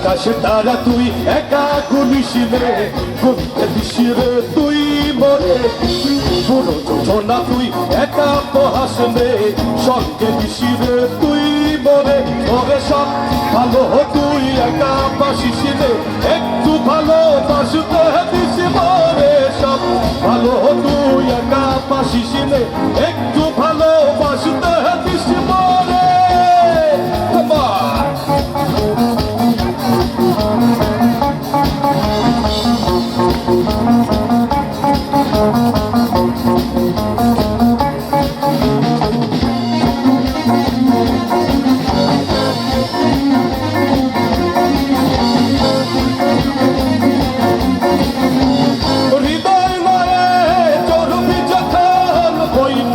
তুই একা গুলিস রে গুনতে দিস রে তুই মরে পুরো যোজনা তুই একা তো হাসলে সঙ্গে দিস রে তুই মরে ওরে সব ভালো তুই একা বাসিস রে একটু ভালো বাসুতে দিস মরে সব ভালো তুই একা বাসিস রে একটু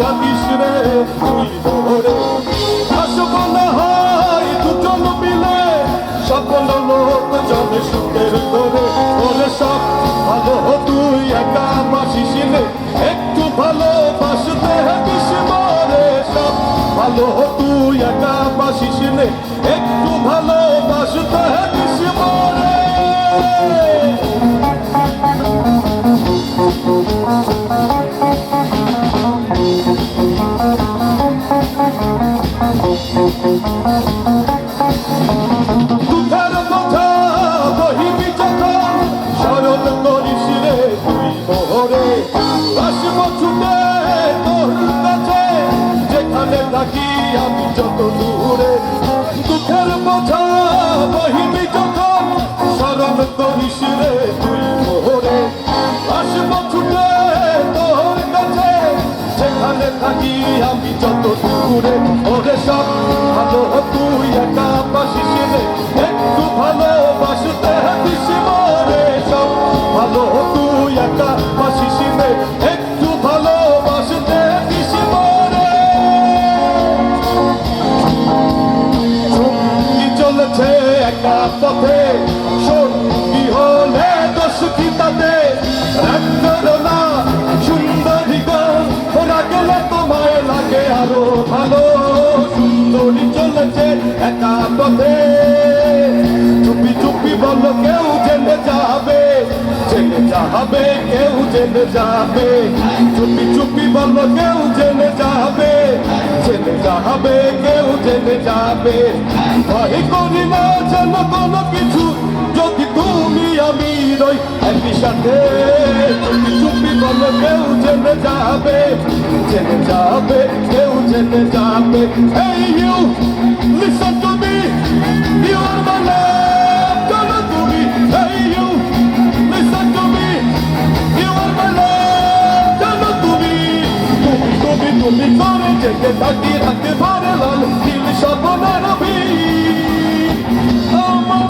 বইটা দিস রে তুই ধরে আসব হয় দুজন মিলে সকল লোক জনে সুখের করে ওরে সব ভালো তুই একা বাসিস একটু ভালো বাসতে মরে সব ভালো তুই একা বাসিস একটু যত দূরে দুঃখের কথা বহিবি যখন স্মরণ করিস রে তুই মোহরে। আসব ছুটে তোর কাছে সেখানে থাকি আমি যত দূরে। ওরে সব ভালো, তুই একা পাশিস রে, একটু ভালো দোষ কি চুপি চুপি বলো কেউ জেনে যাবে জেনে যাবে কেউ জেনে যাবে। চুপি চুপি বলো কেউ জেনে যাবে জেনে যাবে কেউ জেনে যাবে। ভয় করি না যেন কিছু যেন কেউ জেনে যাবে জেনে যাবে কেউ জেনে যাবে Hey you, listen to me, you are my love, come to me. Hey you, listen to me, you are my love, come to me. তুমি তুমি তুমি করে যেতে থাকি রাতে ভরে লাল দিল সপনের বি আমার